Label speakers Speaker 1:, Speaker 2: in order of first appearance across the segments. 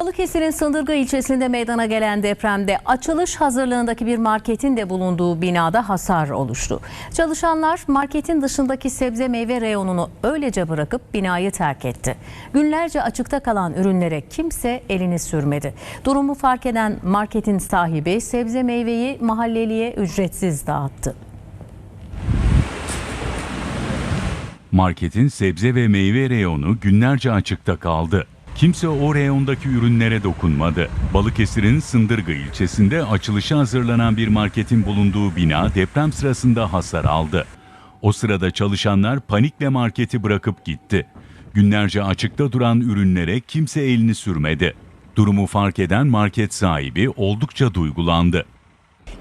Speaker 1: Balıkesir'in Sındırga ilçesinde meydana gelen depremde açılış hazırlığındaki bir marketin de bulunduğu binada hasar oluştu. Çalışanlar marketin dışındaki sebze meyve reyonunu öylece bırakıp binayı terk etti. Günlerce açıkta kalan ürünlere kimse elini sürmedi. Durumu fark eden marketin sahibi sebze meyveyi mahalleliye ücretsiz dağıttı.
Speaker 2: Marketin sebze ve meyve reyonu günlerce açıkta kaldı. Kimse o reyondaki ürünlere dokunmadı. Balıkesir'in Sındırgı ilçesinde açılışa hazırlanan bir marketin bulunduğu bina deprem sırasında hasar aldı. O sırada çalışanlar panikle marketi bırakıp gitti. Günlerce açıkta duran ürünlere kimse elini sürmedi. Durumu fark eden market sahibi oldukça duygulandı.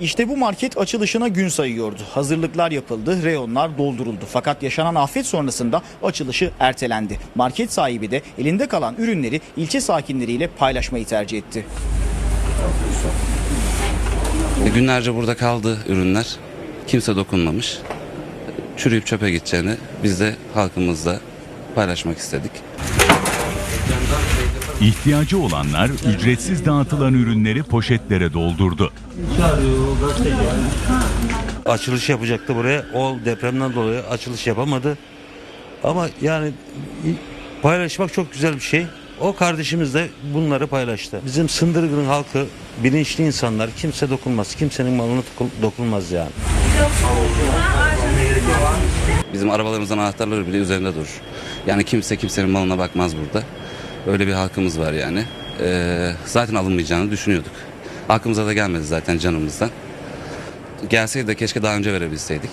Speaker 3: İşte bu market açılışına gün sayıyordu. Hazırlıklar yapıldı, reyonlar dolduruldu. Fakat yaşanan afet sonrasında açılışı ertelendi. Market sahibi de elinde kalan ürünleri ilçe sakinleriyle paylaşmayı tercih etti.
Speaker 4: E, Günlerce burada kaldı ürünler. Kimse dokunmamış. Çürüyüp çöpe gideceğini biz de halkımızla paylaşmak istedik.
Speaker 2: İhtiyacı olanlar ücretsiz dağıtılan ürünleri poşetlere doldurdu.
Speaker 5: açılış yapacaktı buraya. O depremden dolayı açılış yapamadı. Ama yani paylaşmak çok güzel bir şey. O kardeşimiz de bunları paylaştı. Bizim Sındırgı'nın halkı bilinçli insanlar. Kimse dokunmaz. Kimsenin malına dokun- dokunmaz yani.
Speaker 4: Bizim arabalarımızın anahtarları bile üzerinde durur. Yani kimse kimsenin malına bakmaz burada. Öyle bir halkımız var yani. Ee, zaten alınmayacağını düşünüyorduk. Halkımıza da gelmedi zaten canımızdan. Gelseydi de keşke daha önce verebilseydik.